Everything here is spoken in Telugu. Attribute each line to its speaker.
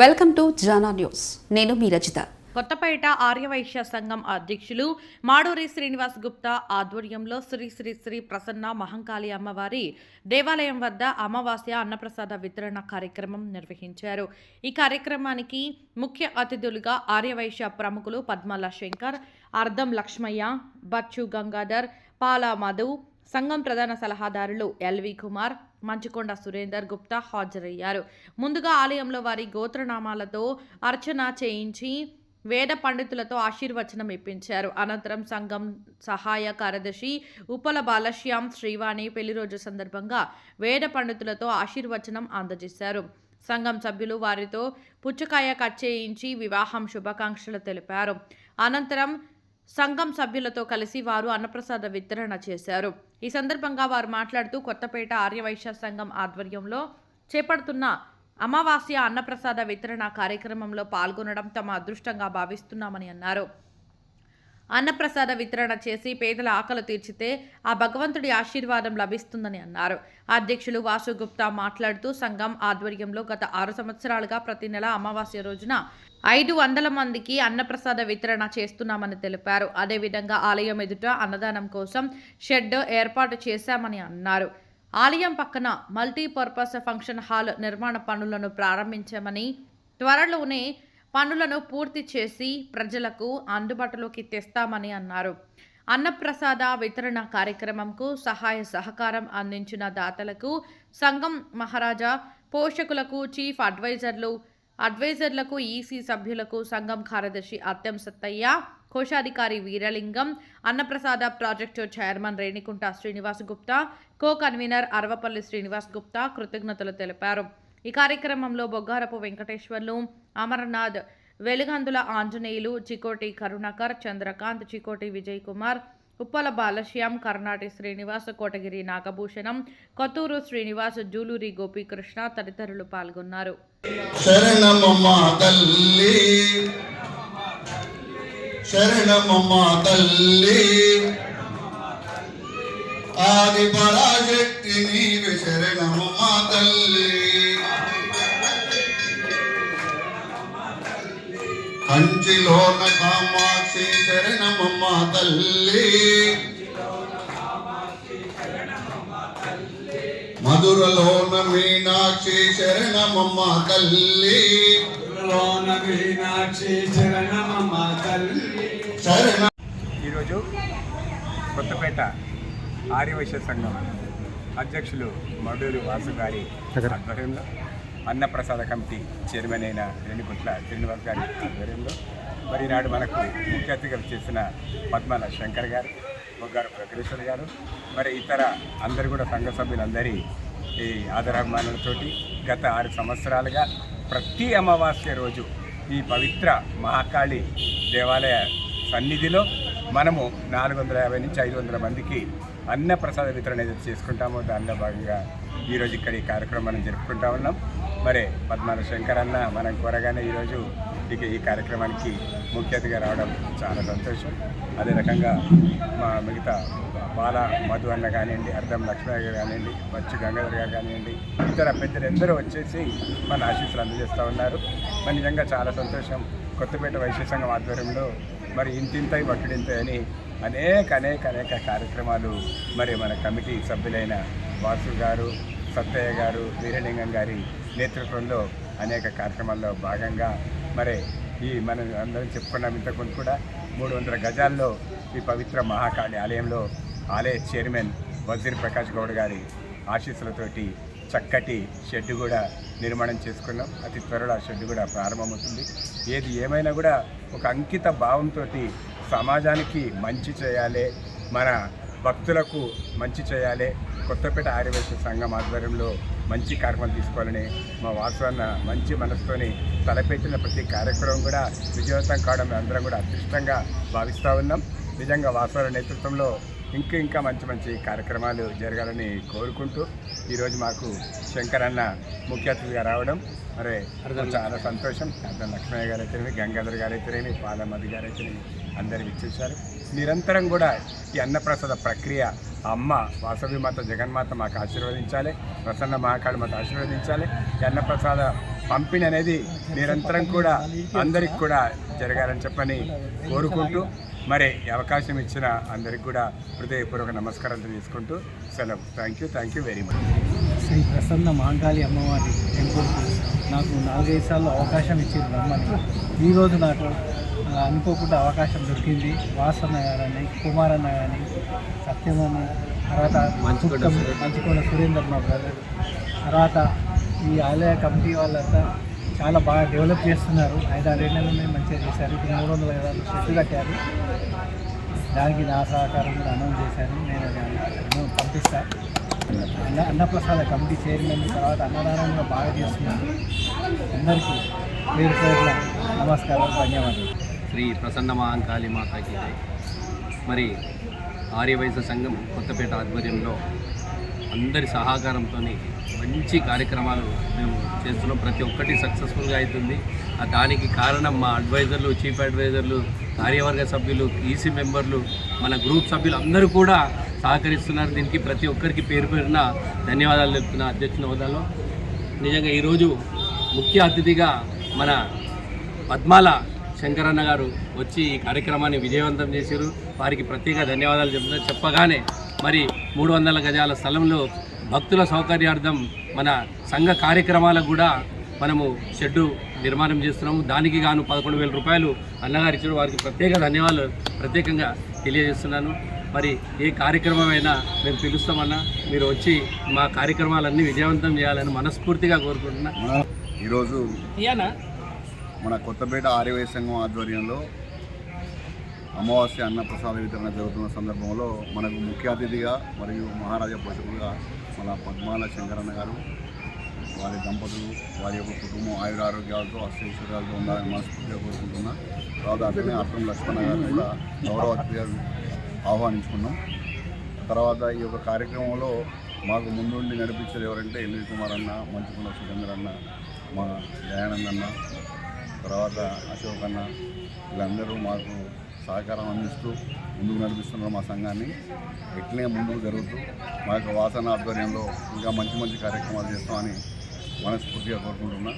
Speaker 1: Welcome to Jana news. నేను మీ రచిత.
Speaker 2: కొత్తపేట ఆర్యవైశ్య సంఘం అధ్యక్షులు మాడూరి శ్రీనివాస్ గుప్తా ఆధ్వర్యంలో శ్రీ శ్రీ శ్రీ ప్రసన్న మహంకాళి అమ్మవారి దేవాలయం వద్ద అమావాస్య అన్నప్రసాద వితరణ కార్యక్రమం నిర్వహించారు. ఈ కార్యక్రమానికి ముఖ్య అతిథులుగా ఆర్యవైశ్య ప్రముఖులు పద్మల శంకర్ అర్ధం లక్ష్మయ్య బచ్చు గంగాధర్ పాల మధు సంఘం ప్రధాన సలహాదారులు ఎల్వి కుమార్ మంచుకొండ సురేందర్ గుప్తా హాజరయ్యారు. ముందుగా ఆలయంలో వారి గోత్రనామాలతో అర్చన చేయించి వేద పండితులతో ఆశీర్వచనం ఇప్పించారు. అనంతరం సంఘం సహాయ కార్యదర్శి ఉపల బాలశ్యాం శ్రీవాణి పెళ్ళిరోజు సందర్భంగా వేద పండితులతో ఆశీర్వచనం అందజేశారు. సంఘం సభ్యులు వారితో పుచ్చకాయ కట్ చేయించి వివాహం శుభాకాంక్షలు తెలిపారు. అనంతరం సంఘం సభ్యులతో కలిసి వారు అన్నప్రసాద వితరణ చేశారు. ఈ సందర్భంగా వారు మాట్లాడుతూ కొత్తపేట ఆర్యవైశ్య సంఘం ఆధ్వర్యంలో చేపడుతున్న అమావాస్య అన్నప్రసాద వితరణ కార్యక్రమంలో పాల్గొనడం తమ అదృష్టంగా భావిస్తున్నామని అన్నారు. అన్నప్రసాద వితరణ చేసి పేదల ఆకలి తీర్చితే ఆ భగవంతుడి ఆశీర్వాదం లభిస్తుందని అన్నారు. అధ్యక్షులు వాసుగుప్తా మాట్లాడుతూ సంఘం ఆధ్వర్యంలో గత ఆరు సంవత్సరాలుగా ప్రతి నెల అమావాస్య రోజున ఐదు వందల మందికి అన్నప్రసాద వితరణ చేస్తున్నామని తెలిపారు. అదేవిధంగా ఆలయం ఎదుట అన్నదానం కోసం షెడ్ ఏర్పాటు చేశామని అన్నారు. ఆలయం పక్కన మల్టీపర్పస్ ఫంక్షన్ హాల్ నిర్మాణ పనులను ప్రారంభించామని త్వరలోనే పనులను పూర్తి చేసి ప్రజలకు అందుబాటులోకి తెస్తామని అన్నారు. అన్నప్రసాద వితరణ కార్యక్రమంకు సహాయ సహకారం అందించిన దాతలకు సంఘం మహారాజా పోషకులకు చీఫ్ అడ్వైజర్లు అడ్వైజర్లకు ఈసీ సభ్యులకు సంఘం కార్యదర్శి అత్యం సత్తయ్య కోశాధికారి వీరలింగం అన్నప్రసాద project chairman Renikunta Srinivas Gupta co convener Aravapalli Srinivas Gupta కృతజ్ఞతలు తెలిపారు. ఈ కార్యక్రమంలో బొగ్గారపు వెంకటేశ్వర్లు అమర్నాథ్ వెలుగందుల ఆంజనేయులు చికోటి కరుణాకర్ చంద్రకాంత్ చికోటి విజయ్ కుమార్ ఉప్పల బాలశ్యాం కర్ణాటి శ్రీనివాస్ కోటగిరి నాగభూషణం కొత్తూరు శ్రీనివాస్ జూలూరి గోపీకృష్ణ తదితరులు పాల్గొన్నారు.
Speaker 3: ఆది పరాశక్తి నీవే శరణమమ్మ తల్లి. కంచిలోన కామాక్షి శరణ తల్లి. మధురలోన మీనాక్షి శరణమమ్మ తల్లి.
Speaker 4: లోన మీనాక్షి శరణమమ్మ తల్లి.
Speaker 3: శరణ
Speaker 5: ఈరోజు కొత్తపేట ఆర్యవైశ్య సంఘం అధ్యక్షులు మడూరు వాసు గారి ఆధ్వర్యంలో అన్నప్రసాద కమిటీ చైర్మన్ అయిన రేణిగుట్ల శ్రీనివాస్ గారి ఆధ్వర్యంలో మరి ఈనాడు మనకు ముఖ్య అతిథిగా చేసిన పద్మన శంకర్ గారు బొగ్గారు ప్రగరేశ్వర్ గారు మరి ఇతర అందరు కూడా సంఘ సభ్యులందరి ఈ ఆదరాభిమానులతోటి గత ఆరు సంవత్సరాలుగా ప్రతి అమావాస్య రోజు ఈ పవిత్ర మహాకాళి దేవాలయ సన్నిధిలో మనము నాలుగు వందల యాభై నుంచి ఐదు వందల మందికి అన్న ప్రసాద వితరణ ఏదైతే చేసుకుంటామో దానిలో భాగంగా ఈరోజు ఇక్కడ ఈ కార్యక్రమం మనం జరుపుకుంటా ఉన్నాం. మరి పద్మాల శంకర్ అన్న మనం కోరగానే ఈరోజు ఇక ఈ కార్యక్రమానికి ముఖ్య అతిథిగా రావడం చాలా సంతోషం. అదే రకంగా మా మిగతా బాల మధు అన్న కానివ్వండి అర్ధం లక్ష్మయ్య గారు కానివ్వండి బచ్చు గంగాధర్ గారు కానివ్వండి ఇతర పెద్దలందరూ వచ్చేసి మన ఆశీస్సులు అందజేస్తూ ఉన్నారు. మరి నిజంగా చాలా సంతోషం. కొత్తపేట వైశ్య సంఘం ఆధ్వర్యంలో మరి ఇంతింతై వట్టుడింతై అని అనేక అనేక అనేక కార్యక్రమాలు మరి మన కమిటీ సభ్యులైన వాసు గారు సత్తయ్య గారు వీరలింగం గారి నేతృత్వంలో అనేక కార్యక్రమాల్లో భాగంగా మరి ఈ మనం అందరం చెప్పుకున్నాం ఇంతకుముందు కూడా మూడు వందల గజాల్లో ఈ పవిత్ర మహాకాళి ఆలయంలో ఆలయ చైర్మన్ వజీర్ ప్రకాష్ గౌడ్ గారి ఆశీస్సులతోటి చక్కటి షెడ్ కూడా నిర్మాణం చేసుకున్నాం. అతి త్వరలో ఆ షెడ్ కూడా ప్రారంభమవుతుంది. ఏది ఏమైనా కూడా ఒక అంకిత భావంతో సమాజానికి మంచి చేయాలి మన భక్తులకు మంచి చేయాలి కొత్తపేట ఆర్యవేశ సంఘం ఆధ్వర్యంలో మంచి కార్యక్రమాలు తీసుకోవాలని మా వాసవన్న మంచి మనసుతోని తలపెట్టిన ప్రతి కార్యక్రమం కూడా విజయవంతం కావడం అందరం కూడా అదృష్టంగా భావిస్తూ ఉన్నాం. నిజంగా వాసవన్న నేతృత్వంలో ఇంకా ఇంకా మంచి మంచి కార్యక్రమాలు జరగాలని కోరుకుంటూ ఈరోజు మాకు శంకర్ అన్న ముఖ్య అతిథిగా రావడం. మరి చాలా సంతోషం. అర్థం లక్ష్మయ్య గారు అయితేనేమి గంగాధర్ గారు అయితేనేమి పాలమది గారు అయితేనేమి అందరు ఇచ్చేశారు నిరంతరం కూడా ఈ అన్నప్రసాద ప్రక్రియ అమ్మ వాసవి మాత జగన్మాత మాకు ఆశీర్వదించాలి. ప్రసన్న మహాకాళి మాత ఆశీర్వదించాలి. అన్నప్రసాద పంపిణీ అనేది నిరంతరం కూడా అందరికి కూడా జరగాలని చెప్పని కోరుకుంటూ మరి అవకాశం ఇచ్చిన అందరికి కూడా హృదయపూర్వక నమస్కారాలు తెలియజేసుకుంటూ సెలవు. Thank you thank you very much
Speaker 6: Shri Prasanna Mahankali అమ్మవారి టెంపుల్కి నాకు నాలుగైదు సార్లు అవకాశం ఇచ్చింది రమ్మని. ఈరోజు నాకు ఆ, అనుకోకుండా అవకాశం దొరికింది. వాసన్న గారని కుమారన్న కానీ సత్యమని తర్వాత మంచుకొండ సురేందర్. మా బ్రదర్ తర్వాత ఈ ఆలయ కమిటీ వాళ్ళంతా చాలా బాగా డెవలప్ చేస్తున్నారు. ఐదారు ఏళ్ళలోనే మంచిగా చేశారు. ఇప్పుడు మూడు వందల ఐదు షెడ్ కట్టారు. దానికి నా సహకారం కూడా అనౌన్స్ చేశాను. నేను పంపిస్తాను అన్న అన్నప్రసాద కమిటీ చైర్మన్ తర్వాత అన్నదానం కూడా బాగా చేస్తున్నారు. అందరికీ పేరు పేరున నమస్కారం ధన్యవాదాలు.
Speaker 7: శ్రీ ప్రసన్న మహాంకాళి మాతాకి మరి ఆర్యవైశ్య సంఘం కొత్తపేట ఆధ్వర్యంలో అందరి సహకారంతో మంచి కార్యక్రమాలు మేము చేస్తున్నాం. ప్రతి ఒక్కటి సక్సెస్ఫుల్గా అవుతుంది. దానికి కారణం మా అడ్వైజర్లు చీఫ్ అడ్వైజర్లు కార్యవర్గ సభ్యులు ఈసీ మెంబర్లు మన గ్రూప్ సభ్యులు అందరూ కూడా సహకరిస్తున్నారు. దీనికి ప్రతి ఒక్కరికి పేరు పేరున ధన్యవాదాలు చెప్తున్న అధ్యక్షుల హోదాలో. నిజంగా ఈరోజు ముఖ్య అతిథిగా మన పద్మాల శంకరన్న గారు వచ్చి ఈ కార్యక్రమాన్ని విజయవంతం చేశారు. వారికి ప్రత్యేక ధన్యవాదాలు చెప్తున్నారు చెప్పగానే మరి మూడు వందల గజాల స్థలంలో భక్తుల సౌకర్యార్థం మన సంఘ కార్యక్రమాలకు కూడా మనము షెడ్డు నిర్మాణం చేస్తున్నాము. దానికి గాను పదకొండు వేల రూపాయలు అన్నగారు ఇచ్చారు. వారికి ప్రత్యేక ధన్యవాదాలు ప్రత్యేకంగా తెలియజేస్తున్నాను. మరి ఏ కార్యక్రమమైనా మేము పిలుస్తామన్నా మీరు వచ్చి మా కార్యక్రమాలన్నీ విజయవంతం చేయాలని మనస్ఫూర్తిగా కోరుకుంటున్నా.
Speaker 3: ఈరోజు
Speaker 7: ఇయానా
Speaker 3: మన కొత్తపేట ఆర్యవై సంఘం ఆధ్వర్యంలో అమావాస్య అన్న ప్రసాద వితరణ జరుగుతున్న సందర్భంలో మనకు ముఖ్య అతిథిగా మరియు మహారాజా పోషకులుగా మన పద్మాల శంకరన్న గారు వారి దంపతులు వారి యొక్క కుటుంబం ఆయురారోగ్యాలతో అష్టైశ్వర్యాలతో ఉండాలని మనస్ఫూర్తిగా కోరుకుంటున్నా. తర్వాత అట్లనే అర్థం లక్ష్మణ గారు కూడా గౌరవ అతిథిగా ఆహ్వానించుకున్నాం. తర్వాత ఈ యొక్క కార్యక్రమంలో మాకు ముందుండి నడిపించేది ఎవరంటే ఎల్వి కుమార్ అన్న మంచుకున్న సురేందర్ అన్న మా దయానందన్న తర్వాత అశోక్ అన్న వీళ్ళందరూ మాకు సహకారం అందిస్తూ ముందుకు నడిపిస్తున్నారు మా సంఘాన్ని. ఎట్లనే ముందుకు జరుగుతూ మా యొక్క వాసన ఆధ్వర్యంలో ఇంకా మంచి మంచి కార్యక్రమాలు చేస్తామని మనస్ఫూర్తిగా కోరుకుంటున్నా.